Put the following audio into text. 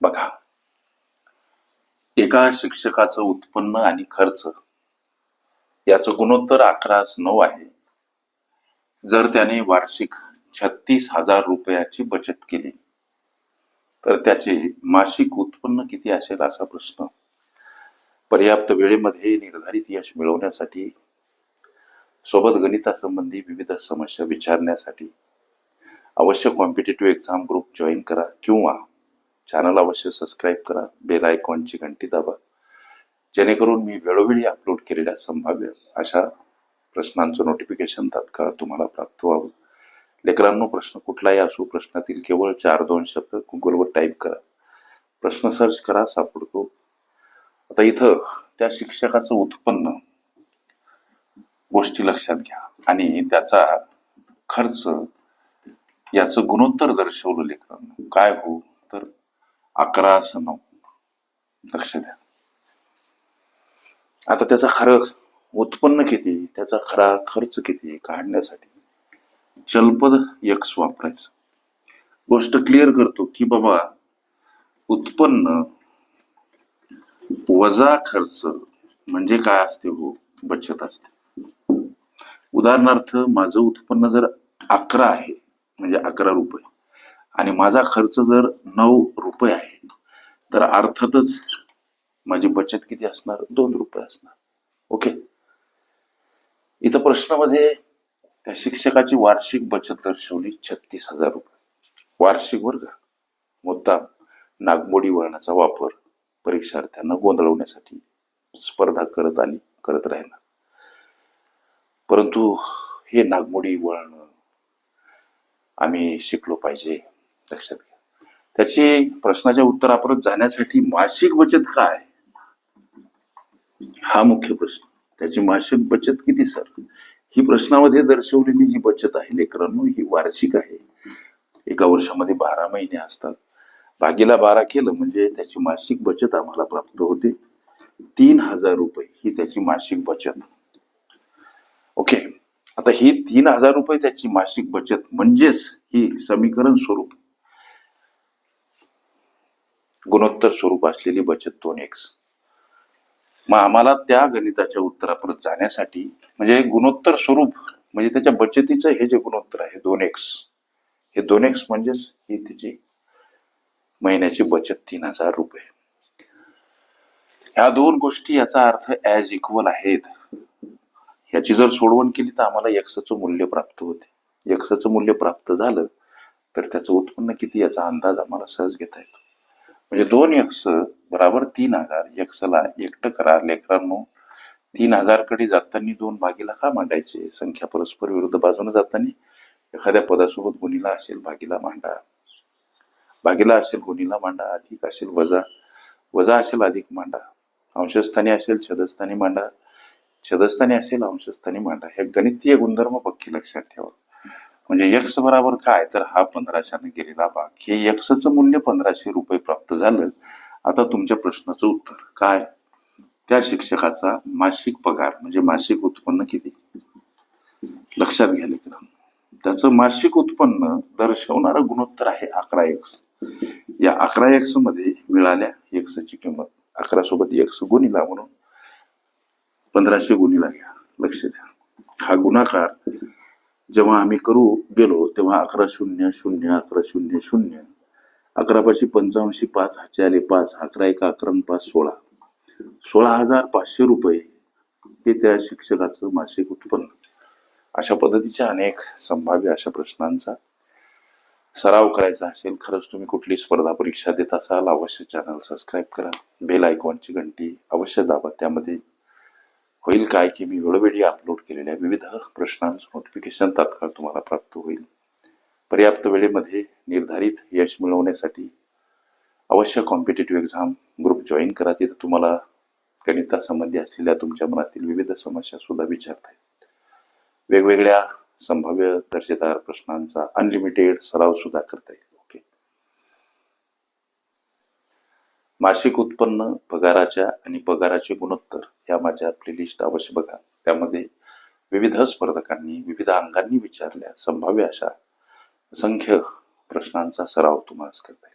बघा. एका शिक्षकाचं उत्पन्न आणि खर्च याचं गुणोत्तर अकराच नऊ आहे. जर त्याने वार्षिक छत्तीस हजार रुपयाची बचत केली तर त्याचे मासिक उत्पन्न किती असेल असा प्रश्न? पर्याप्त वेळेमध्ये निर्धारित यश मिळवण्यासाठी सोबत गणितासंबंधी विविध समस्या विचारण्यासाठी अवश्य कॉम्पिटेटिव्ह एक्झाम ग्रुप जॉईन करा किंवा चॅनल अवश्य सबस्क्राईब करा. बेल आयकॉनची घंटी दाबा. जेणेकरून मी वेळोवेळी अपलोड केलेल्या संभाव्य अशा प्रश्नांचं नोटिफिकेशन तात्काळ तुम्हाला प्राप्त व्हावं. लेकरांनो प्रश्न कुठलाही असो प्रश्नातील केवळ चार दोन शब्द गुगलवर टाईप करा. प्रश्न सर्च करा सापडतो. आता इथं त्या शिक्षकाचं उत्पन्न गोष्टी लक्षात घ्या. आणि त्याचा खर्च याचं गुणोत्तर दर्शवलं लेकरांना. काय हो? अकरा असं नऊ. लक्ष द्या. आता त्याचा खरं उत्पन्न किती? त्याचा खरा खर्च किती काढण्यासाठी? चलपद यक्स वापरायचं. गोष्ट क्लिअर करतो की बाबा उत्पन्न वजा खर्च म्हणजे काय असते हो? बचत असते. उदाहरणार्थ माझं उत्पन्न जर अकरा आहे म्हणजे अकरा रुपये. आणि माझा खर्च जर नऊ रुपये आहे तर अर्थातच माझी बचत किती असणार? दोन रुपये असणार. ओके इथं प्रश्नामध्ये त्या शिक्षकाची वार्षिक बचत दर्शवली छत्तीस हजार रुपये. वार्षिक वर्ग मुद्दा नागमोडी वळणाचा वापर परीक्षार्थ्यांना गोंधळवण्यासाठी स्पर्धा करत आली करत राहिला परंतु हे नागमोडी वळण आम्ही शिकलो पाहिजे. लक्षात घ्या. त्याची प्रश्नाच्या उत्तरापर्यंत जाण्यासाठी मासिक बचत काय? हा मुख्य प्रश्न. त्याची मासिक बचत किती सर? ही प्रश्नामध्ये दर्शवलेली जी बचत आहे लेकरांनो ही वार्षिक आहे. एका वर्षामध्ये बारा महिने असतात. भागीला बारा केलं म्हणजे त्याची मासिक बचत आम्हाला प्राप्त होते. तीन हजार रुपये ही त्याची मासिक बचत. ओके. आता ही तीन हजार रुपये त्याची मासिक बचत म्हणजेच ही समीकरण स्वरूप. गुणोत्तर स्वरूप असलेली बचत दोन एक्स मग आम्हाला त्या गणिताच्या उत्तरापर्यंत जाण्यासाठी म्हणजे गुणोत्तर स्वरूप म्हणजे त्याच्या बचतीचं हे जे गुणोत्तर आहे दोन एक्स हे दोन एक्स म्हणजेच ही त्याची महिन्याची बचत तीन हजार रुपये. ह्या दोन गोष्टी याचा अर्थ ॲज इक्वल आहेत. याची जर सोडवण केली तर आम्हाला एक्सचं मूल्य प्राप्त होते. एक्सचं मूल्य प्राप्त झालं तर त्याचं उत्पन्न किती याचा अंदाज आम्हाला सहज घेता येतो. म्हणजे दोन यक्ष बराबर तीन हजार. यक्षला एकटं करा लेकरांनो तीन हजारकडे जाताना दोन भागीला का मांडायचे? संख्या परस्पर विरुद्ध बाजूने जाताना एखाद्या पदासोबत गुणीला असेल भागीला मांडा. भागीला असेल गुणीला मांडा. अधिक असेल वजा. वजा असेल अधिक मांडा. अंशस्थानी असेल छदस्थानी मांडा. छदस्थानी असेल अंशस्थानी मांडा. हे गणितीय गुणधर्म पक्की लक्षात ठेवा. म्हणजे यक्स बराबर काय? तर हा पंधराशेने गेलेला भाग. हे यक्षचं मूल्य पंधराशे रुपये प्राप्त झालं. आता तुमच्या प्रश्नाचं उत्तर काय? त्या शिक्षकाचा मासिक पगार म्हणजे मासिक उत्पन्न किती? लक्षात घ्या लेकरांनो. त्याचं मासिक उत्पन्न दर्शवणारं गुणोत्तर आहे अकरा एक्स या अकरा एक्समध्ये मिळाल्या एक्सची किंमत. अकरा सोबत एक्स गुणिला म्हणून पंधराशे गुणिला घ्या. लक्ष द्या. हा गुणाकार जेव्हा आम्ही करू गेलो तेव्हा अकरा शून्य शून्य अकरा शून्य शून्य. अकरा पाचशे पंचाऐंशी पाच हाचे आले पाच अकरा एक अकरा पाच सोळा. सोळा हजार पाचशे रुपये हे त्या शिक्षकाचं मासिक उत्पन्न. अशा पद्धतीच्या अनेक संभाव्य अशा प्रश्नांचा सराव करायचा असेल खरंच तुम्ही कुठली स्पर्धा परीक्षा देत असाल अवश्य चॅनल सबस्क्राईब करा. बेल आयकॉनची घंटी अवश्य दाबा. त्यामध्ये होईल काय की मी वेळोवेळी अपलोड केलेल्या विविध प्रश्नांचं नोटिफिकेशन तात्काळ तुम्हाला प्राप्त होईल. पर्याप्त वेळेमध्ये निर्धारित यश मिळवण्यासाठी अवश्य कॉम्पिटेटिव्ह एक्झाम ग्रुप जॉईन करा. तिथं तुम्हाला गणितासंबंधी असलेल्या तुमच्या मनातील विविध समस्या सुद्धा विचारता येतील. वेगवेगळ्या संभाव्य दर्जेदार प्रश्नांचा अनलिमिटेड सराव सुद्धा करता येईल. मासिक उत्पन्न पगाराच्या आणि पगाराचे गुणोत्तर या माझ्या प्लेलिस्ट अवश्य बघा. त्यामध्ये विविध स्पर्धकांनी विविध अंगांनी विचारल्या संभाव्य अशा असंख्य प्रश्नांचा सराव तुम्हाला करता